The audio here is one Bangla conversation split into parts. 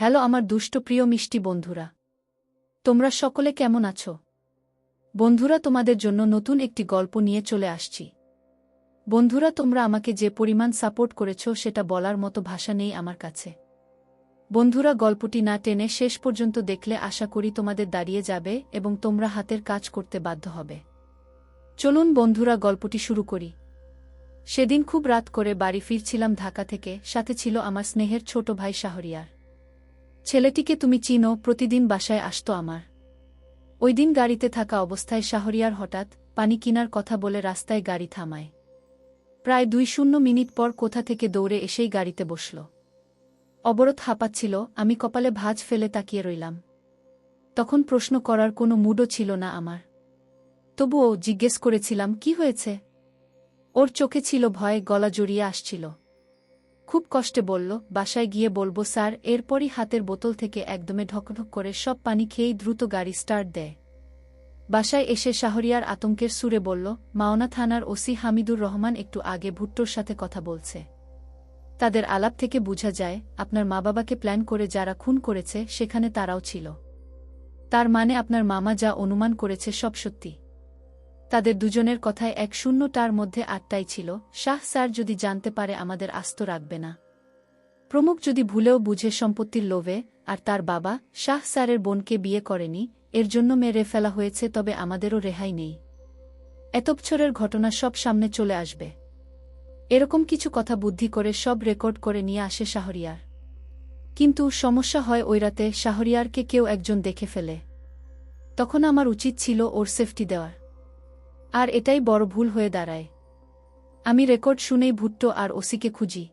হ্যালো আমার দুষ্ট প্রিয় মিষ্টি বন্ধুরা। তোমরা সকলে কেমন আছো? বন্ধুরা, তোমাদের জন্য নতুন একটি গল্প নিয়ে চলে আসছি। বন্ধুরা, তোমরা আমাকে যে পরিমাণ সাপোর্ট করেছ সেটা বলার মতো ভাষা নেই আমার কাছে। বন্ধুরা, গল্পটি না টেনে শেষ পর্যন্ত দেখলে আশা করি তোমাদের দাঁড়িয়ে যাবে এবং তোমরা হাতের কাজ করতে বাধ্য হবে। চলুন বন্ধুরা, গল্পটি শুরু করি। সেদিন খুব রাত করে বাড়ি ফিরছিলাম ঢাকা থেকে, সাথে ছিল আমার স্নেহের ছোট ভাই শাহরিয়ার। ছেলেটিকে তুমি চিনো, প্রতিদিন বাসায় আসত আমার। ওই দিন গাড়িতে থাকা অবস্থায় শাহরিয়ার হঠাৎ পানি কিনার কথা বলে রাস্তায় গাড়ি থামায়। প্রায় দুই শূন্য মিনিট পর কোথা থেকে দৌড়ে এসেই গাড়িতে বসল। অবরোধ হাঁপাচ্ছিল, আমি কপালে ভাঁজ ফেলে তাকিয়ে রইলাম। তখন প্রশ্ন করার কোনো মুডও ছিল না আমার। তবুও জিজ্ঞেস করেছিলাম, কি হয়েছে? ওর চোখে ছিল ভয় গলা জড়িয়ে আসছিল। খুব কষ্টে বলল, বাসায় গিয়ে বলব, স্যার। এরপরই হাতের বোতল থেকে একদমে ঢকঢক করে সব পানি খেয়েই দ্রুত গাড়ি স্টার্ট দেয়। বাসায় এসে শাহরিয়ার আতঙ্কের সুরে বলল, মাওনা থানার ওসি হামিদুর রহমান একটু আগে ভুট্টোর সাথে কথা বলছে। তাদের আলাপ থেকে বোঝা যায়, আপনার মা বাবাকে প্ল্যান করে যারা খুন করেছে, সেখানে তারাও ছিল। তার মানে আপনার মামা যা অনুমান করেছে সব সত্যি। তাদের দুজনের কথায় এক শূন্যটার মধ্যে আটটাই ছিল, শাহ স্যার যদি জানতে পারে আমাদের আস্ত রাখবে না। প্রমুখ যদি ভুলেও বুঝে সম্পত্তির লোভে, আর তার বাবা, শাহ স্যারের বোনকে বিয়ে করেনি, এর জন্য মেরে ফেলা হয়েছে তবে আমাদেরও রেহাই নেই। এত বছরের ঘটনা সব সামনে চলে আসবে। এরকম কিছু কথা বুদ্ধি করে সব রেকর্ড করে নিয়ে আসে শাহরিয়ার। কিন্তু সমস্যা হয় ওই রাতে শাহরিয়ারকে কেউ একজন দেখে ফেলে। তখন আমার উচিত ছিল ওর সেফটি দেওয়ার। আর এটাই বড় ভুল হয়ে দাঁড়ায়। আমি রেকর্ড শুনেই ভুট্টো আর ওসিকে খুঁজি।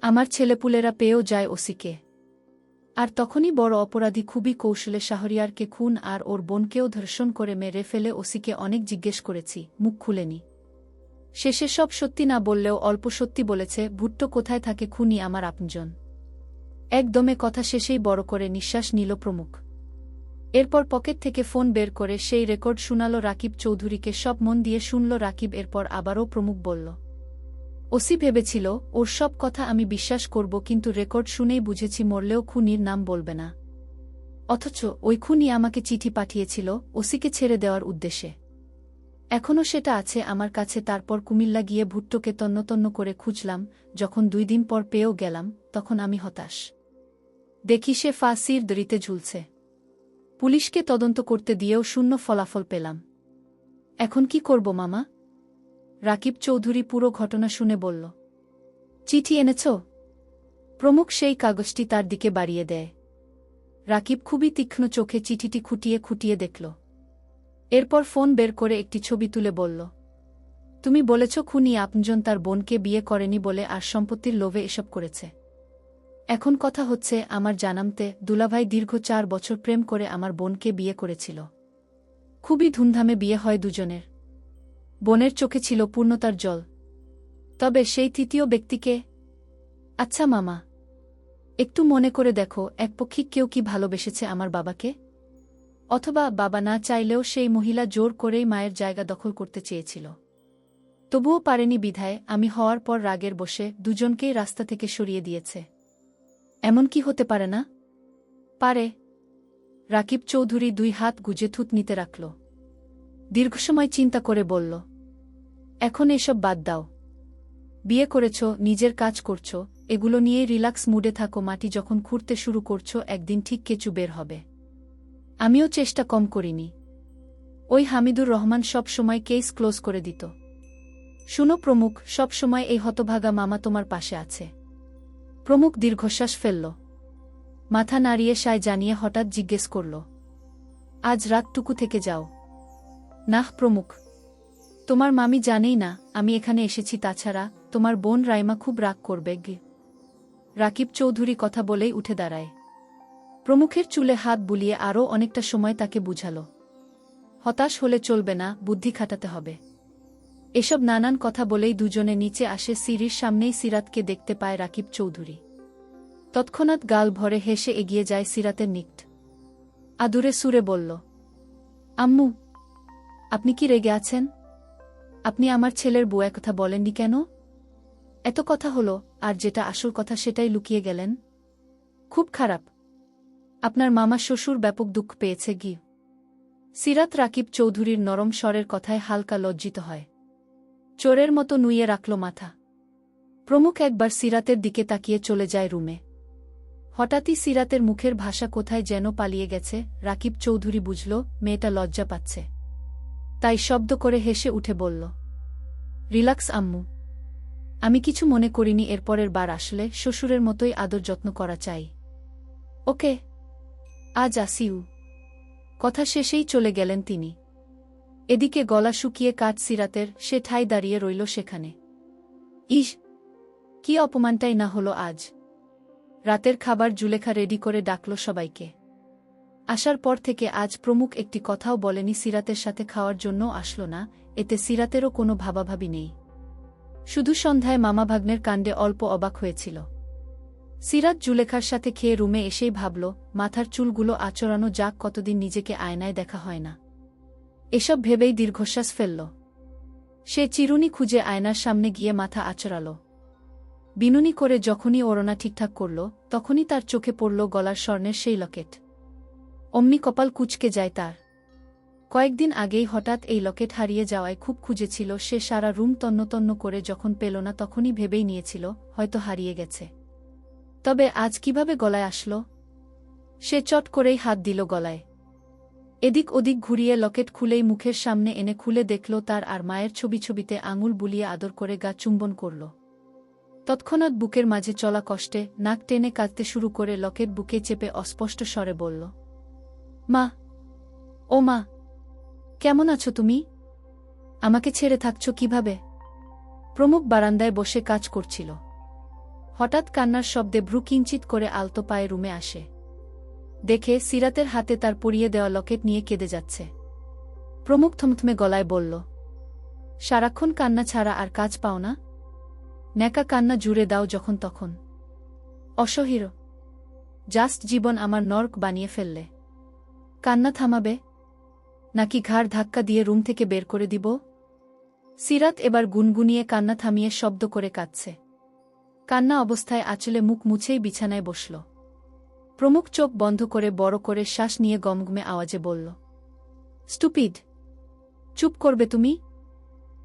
আমার ছেলেপুলেরা পেয়েও যায় ওসিকে। আর তখনই বড় অপরাধী খুবই কৌশলে শাহরিয়ারকে খুন আর ওর বোনকেও ধর্ষণ করে মেরে ফেলে ওসিকে অনেক জিজ্ঞেস করেছি, মুখ খুলেনি। শেষে সব সত্যি না বললেও অল্প সত্যি বলেছে, ভুট্টো কোথায় থাকে খুনি আমার আপনজন? একদমে কথা শেষেই বড় করে নিঃশ্বাস নিল প্রমুখ। এরপর পকেট থেকে ফোন বের করে সেই রেকর্ড শুনাল রাকিব চৌধুরীকে, সব মন দিয়ে শুনল রাকিব, এরপর আবারও প্রমুখ বলল, ওসি ভেবেছিল, ওর সব কথা আমি বিশ্বাস করব, কিন্তু রেকর্ড শুনেই বুঝেছি মরলেও খুনির নাম বলবে না। অথচ ওই খুনি আমাকে চিঠি পাঠিয়েছিল, ওসিকে ছেড়ে দেওয়ার উদ্দেশ্যে। এখনও সেটা আছে আমার কাছে, তারপর কুমিল্লা গিয়ে ভুট্টোকে তন্নতন্ন করে খুঁজলাম, যখন দুই দিন পর পেয়েও গেলাম, তখন আমি হতাশ। দেখি সে ফাঁসির দড়িতে ঝুলছে। পুলিশকে তদন্ত করতে দিয়েও শূন্য ফলাফল পেলাম। এখন কি করব, মামা? রাকিব চৌধুরী পুরো ঘটনা শুনে বলল, চিঠি এনেছ? প্রমুখ সেই কাগজটি তার দিকে বাড়িয়ে দেয়। রাকিব খুবই তীক্ষ্ণ চোখে চিঠিটি খুঁটিয়ে খুঁটিয়ে দেখল। এরপর ফোন বের করে একটি ছবি তুলে বলল, তুমি বলেছ খুনি আপনজন তার বোনকে বিয়ে করেনি বলে আর সম্পত্তির লোভে এসব করেছে। এখন কথা হচ্ছে আমার জানামতে দুলাভাই দীর্ঘ চার বছর প্রেম করে আমার বোনকে বিয়ে করেছিল। খুবই ধুমধামে বিয়ে হয় দুজনের। বোনের চোখে ছিল পূর্ণতার জল। তবে সেই তৃতীয় ব্যক্তিকে? আচ্ছা মামা, একটু মনে করে দেখো, একপক্ষী কেউ কি ভালোবেসেছে আমার বাবাকে? অথবা বাবা না চাইলেও সেই মহিলা জোর করেই মায়ের জায়গা দখল করতে চেয়েছিল। তবুও পারেনি বিধায়, আমি হওয়ার পর রাগের বসে দুজনকেই রাস্তা থেকে সরিয়ে দিয়েছে। এমন কি হতে পারে না? পারে। রাকিব চৌধুরী দুই হাত গুজে থুত নিতে রাখল। দীর্ঘসময় চিন্তা করে বলল, এখন এসব বাদ দাও। বিয়ে করেছ, নিজের কাজ করছ, এগুলো নিয়ে রিল্যাক্স মুডে থাকো, মাটি যখন খুঁড়তে শুরু করছ, একদিন ঠিক কেচু বের হবে। আমিও চেষ্টা কম করিনি। ওই হামিদুর রহমান সব সময় কেস ক্লোজ করে দিত। শুনো প্রমুখ, সব সময় এই হতভাগা মামা তোমার পাশে আছে। প্রমুখ দীর্ঘশ্বাস ফেলল। মাথা নাড়িয়ে সায় জানিয়ে হঠাৎ জিজ্ঞেস করল, আজ রাতটুকু থেকে যাও। নাহ, প্রমুখ। তোমার মামি জানেই না, আমি এখানে এসেছি। তাছাড়া তোমার বোন রাইমা খুব রাগ করবে, গে। রাকিব চৌধুরী কথা বলেই উঠে দাঁড়ায়। প্রমুখের চুলে হাত বুলিয়ে আরও অনেকটা সময় তাকে বুঝাল, হতাশ হলে চলবে না, বুদ্ধি খাটাতে হবে। এসব নানান কথা বলেই দুজনে নিচে আসে সিরির সামনেই সিরাতকে দেখতে পায় রাকিব চৌধুরী। তৎক্ষণাৎ গাল ভরে হেসে এগিয়ে যায় সিরাতের নিকট। আদুরে সুরে বলল, আম্মু, আপনি কি রেগে আছেন? আপনি আমার ছেলের বউয়ের কথা বলেননি কেন? এত কথা হলো, আর যেটা আসল কথা সেটাই লুকিয়ে গেলেন। খুব খারাপ। আপনার মামা শ্বশুর ব্যাপক দুঃখ পেয়েছে গি সিরাত রাকিব চৌধুরীর নরম স্বরের কথায় হালকা লজ্জিত হয়। চোরের মতো নুইয়ে রাখল মাথা। প্রমুখ একবার সিরাতের দিকে তাকিয়ে চলে যায় রুমে। হঠাৎই সিরাতের মুখের ভাষা কোথায় যেন পালিয়ে গেছে, রাকিব চৌধুরী বুঝল, মেয়েটা লজ্জা পাচ্ছে। তাই শব্দ করে হেসে উঠে বলল, রিল্যাক্স, আম্মু। আমি কিছু মনে করিনি, এরপরের বার আসলে শ্বশুরের মতোই আদর যত্ন করা চাই। ওকে, আজ আসিউ কথা শেষেই চলে গেলেন তিনি। এদিকে গলা শুকিয়ে কাঠ সিরাতের সে ঠাই দাঁড়িয়ে রইল সেখানে। ইস, কি অপমানটাই না হলো আজ। রাতের খাবার জুলেখা রেডি করে ডাকল সবাইকে। আসার পর থেকে আজ প্রমুখ একটি কথাও বলেনি সিরাতের সাথে খাওয়ার জন্য আসলো না, এতে সিরাতেরও কোনো ভাবাভাবি নেই। শুধু সন্ধ্যায় মামা ভাগ্নের কাণ্ডে অল্প অবাক হয়েছিল। সিরাত জুলেখার সাথে খেয়ে রুমে এসেই ভাবল, মাথার চুলগুলো আচরানো যাক কতদিন নিজেকে আয়নায় দেখা হয় না। এসব ভেবেই দীর্ঘশ্বাস ফেলল। সে চিরুনি খুঁজে আয়নার সামনে গিয়ে মাথা আচরাল বিনুনি করে যখনই ওড়না ঠিকঠাক করল, তখনই তার চোখে পড়ল গলার স্বর্ণের সেই লকেট। অমনি কপাল কুচকে যায় তার। কয়েকদিন আগেই হঠাৎ এই লকেট হারিয়ে যাওয়ায় খুব খুঁজেছিল, সে সারা রুম তন্নতন্ন করে যখন পেল না তখনই ভেবেই নিয়েছিল, হয়তো হারিয়ে গেছে। তবে আজ কীভাবে গলায় আসল? সে চট করেই হাত দিল গলায়। এদিক ওদিক ঘুরিয়ে লকেট খুলেই মুখের সামনে এনে খুলে দেখল তার আর মায়ের ছবি ছবিতে আঙুল বুলিয়ে আদর করে গা চুম্বন করল। তৎক্ষণাৎ বুকের মাঝে চলা কষ্টে নাক টেনে কাঁদতে শুরু করে লকেট বুকে চেপে অস্পষ্ট স্বরে বলল, মা, ও মা, কেমন আছো তুমি? আমাকে ছেড়ে থাকছ কীভাবে? প্রমুখ বারান্দায় বসে কাজ করছিল। হঠাৎ কান্নার শব্দে ভ্রু কিঞ্চিত করে আলতো পায়ে রুমে আসে। দেখে সিরাতের হাতে তার পরিয়ে দেওয়া লকেট নিয়ে কেঁদে যাচ্ছে। প্রমুখ থমথমে গলায় বলল, সারাক্ষণ কান্না ছাড়া আর কাজ পাও না? ন্যাকা কান্না জুড়ে দাও যখন তখন। অসহির, জাস্ট জীবন আমার নর্ক বানিয়ে ফেললে। কান্না থামাবে, নাকি ঘাড় ধাক্কা দিয়ে রুম থেকে বের করে দিব? সিরাত এবার গুনগুনিয়ে কান্না থামিয়ে শব্দ করে কাঁদছে। কান্না অবস্থায় আঁচলে মুখ মুছেই বিছানায় বসল। প্রমুখ চোখ বন্ধ করে বড় করে শ্বাস নিয়ে গমগমে আওয়াজে বলল, স্টুপিড, চুপ করবে তুমি?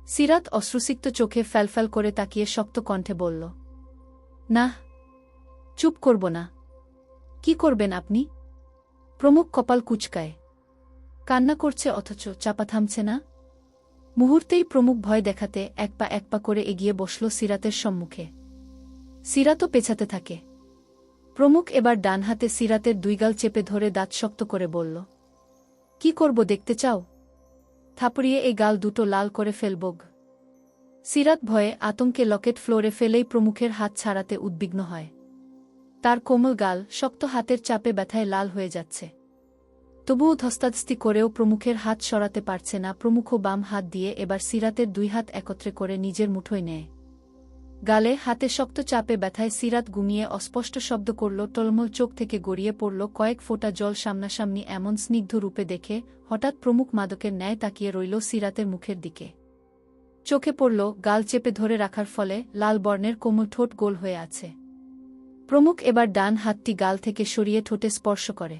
সিরাত অশ্রুসিক্ত চোখে ফ্যালফ্যাল করে তাকিয়ে শক্ত কণ্ঠে বলল, না, চুপ করব না। কি করবেন আপনি? প্রমুখ কপাল কুচকায়। কান্না করছে অথচ চাপা থামছে না। মুহূর্তেই প্রমুখ ভয় দেখাতে এক পা এক পা করে এগিয়ে বসল সিরাতের সম্মুখে। সিরাতও পেছাতে থাকে। প্রমুখ এবার ডান হাতে সিরাতের দুই গাল চেপে ধরে দাঁত শক্ত করে বলল, কি করব দেখতে চাও? থাপড়িয়ে এই গাল দুটো লাল করে ফেলবগ সিরাত ভয়ে আতঙ্কে লকেট ফ্লোরে ফেলেই প্রমুখের হাত ছাড়াতে উদ্বিগ্ন হয়। তার কোমল গাল শক্ত হাতের চাপে ব্যথায় লাল হয়ে যাচ্ছে। তবুও ধস্তাধস্তি করেও প্রমুখের হাত সরাতে পারছে না, প্রমুখ বাম হাত দিয়ে এবার সিরাতের দুই হাত একত্রে করে নিজের মুঠোয় নেয়। গালে হাতে শক্ত চাপে ব্যথায় সিরাত ঘুমিয়ে অস্পষ্ট শব্দ করল, টলমল চোখ থেকে গড়িয়ে পড়ল কয়েক ফোঁটা জল সামনাসামনি এমন স্নিগ্ধ রূপে দেখে হঠাৎ প্রমুখ মাদকের ন্যায় তাকিয়ে রইল সিরাতের মুখের দিকে। চোখে পড়ল, গাল চেপে ধরে রাখার ফলে লাল বর্ণের কোমল ঠোঁট গোল হয়ে আছে। প্রমুখ এবার ডান হাতটি গাল থেকে সরিয়ে ঠোঁটে স্পর্শ করে।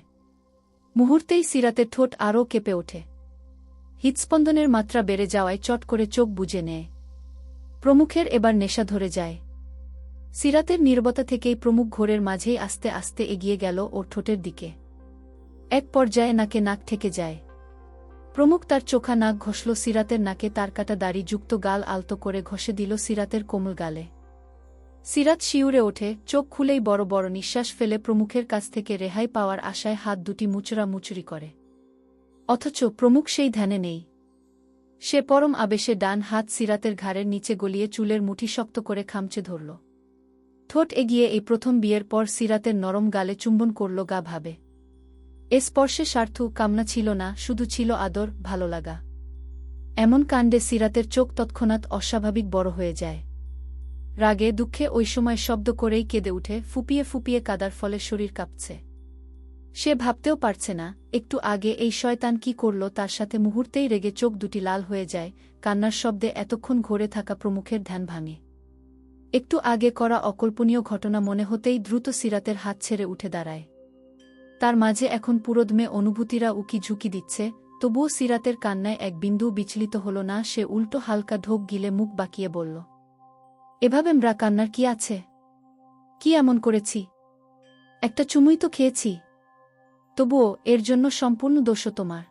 মুহূর্তেই সিরাতের ঠোঁট আরও কেঁপে ওঠে। হৃৎস্পন্দনের মাত্রা বেড়ে যাওয়ায় চট করে চোখ বুঝে নেয়। প্রমুখের এবার নেশা ধরে যায়। সিরাতের নির্বতা থেকেই প্রমুখ ঘোরের মাঝেই আস্তে আস্তে এগিয়ে গেল ওর ঠোঁটের দিকে। এক পর্যায়ে নাকে নাক ঠেকে যায়। প্রমুখ তার চোখা নাক ঘষল সিরাতের নাকে তার কাটা দাড়ি যুক্ত গাল আলতো করে ঘষে দিল সিরাতের কোমল গালে। সিরাত শিউরে ওঠে, চোখ খুলেই বড় বড় নিঃশ্বাস ফেলে প্রমুখের কাছ থেকে রেহাই পাওয়ার আশায় হাত দুটি মুচড়া মুচুরি করে। অথচ প্রমুখ সেই ধ্যানে নেই। সে পরম আবেশে ডান হাত সিরাতের ঘাড়ের নিচে গলিয়ে চুলের মুঠি শক্ত করে খামচে ধরল। ঠোঁট এগিয়ে এই প্রথম বিয়ের পর সিরাতের নরম গালে চুম্বন করল, গা ভাবে। এ স্পর্শে স্বার্থ কামনা ছিল না, শুধু ছিল আদর, ভালো লাগা। এমন কাণ্ডে সিরাতের চোখ তৎক্ষণাৎ অস্বাভাবিক বড় হয়ে যায়। রাগে, দুঃখে ওই সময় শব্দ করেই কেঁদে উঠে, ফুপিয়ে ফুপিয়ে কাদার ফলে শরীর কাঁপছে। সে ভাবতেও পারছে না, একটু আগে এই শয়তান কি করল তার সাথে মুহূর্তেই রেগে চোখ দুটি লাল হয়ে যায়, কান্নার শব্দে এতক্ষণ ঘোরে থাকা প্রমুখের ধ্যান ভাঙে। একটু আগে করা অকল্পনীয় ঘটনা মনে হতেই দ্রুত সিরাতের হাত ছেড়ে উঠে দাঁড়ায়। তার মাঝে এখন পুরোদমে অনুভূতিরা উকি ঝুঁকি দিচ্ছে, তবুও সিরাতের কান্নায় এক বিন্দু বিচলিত হল না, সে উল্টো হালকা ঢোক গিলে মুখ বাকিয়ে বলল, এভাবে মরা কান্নার কি আছে? কি এমন করেছি? একটা চুমুই তো খেয়েছি। তবুও এর জন্য সম্পূর্ণ দোষ তোমার।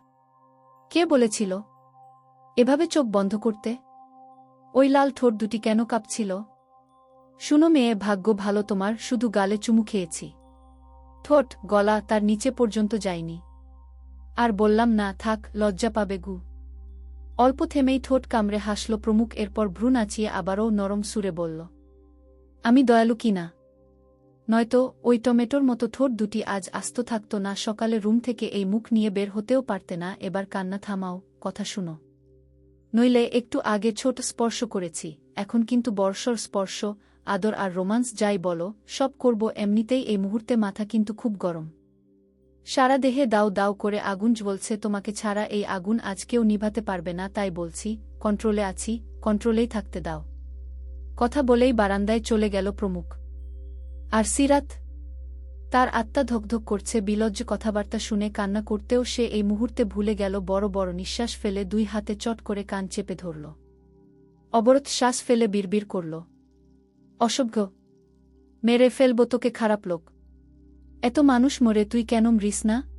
কে বলেছিল? এভাবে চোখ বন্ধ করতে? ওই লাল ঠোঁট দুটি কেন কাঁপছিল? শুনো মেয়ে, ভাগ্য ভালো তোমার, শুধু গালে চুমু খেয়েছি। ঠোঁট, গলা তার নিচে পর্যন্ত যায়নি। আর বললাম না, থাক, লজ্জা পাবে গু। অল্প থেমেই ঠোঁট কামড়ে হাসল প্রমুখ, এরপর ভ্রু নাচিয়ে আবারও নরম সুরে বলল, আমি দয়ালু কিনা নয়তো ওই টমেটোর মতো ঠোঁট দুটি আজ আস্ত থাকত না, সকালে রুম থেকে এই মুখ নিয়ে বের হতেও পারতে না, এবার কান্না থামাও, কথা শুনো। নইলে একটু আগে ছোট স্পর্শ করেছি, এখন কিন্তু বর্ষর স্পর্শ, আদর আর রোমান্স যাই বলো, সব করব এমনিতেই এই মুহূর্তে মাথা কিন্তু খুব গরম। সারা দেহে দাও দাও করে আগুন জ্বলছে, তোমাকে ছাড়া এই আগুন আজ কেউ নিভাতে পারবে না, তাই বলছি, কন্ট্রোলে আছি, কন্ট্রোলেই থাকতে দাও। কথা বলেই বারান্দায় চলে গেল প্রমুখ। আর সিরাত তার আত্মা ধকধক করছে, বিলজ্জ কথাবার্তা শুনে কান্না করতেও সে এই মুহূর্তে ভুলে গেল, বড় বড় নিঃশ্বাস ফেলে দুই হাতে চট করে কান চেপে ধরল। অবরোধ শ্বাস ফেলে বিড়বিড় করল। অসভ্য। মেরে ফেলব তোকে খারাপ লোক। এত মানুষ মরে তুই কেন মরিস না?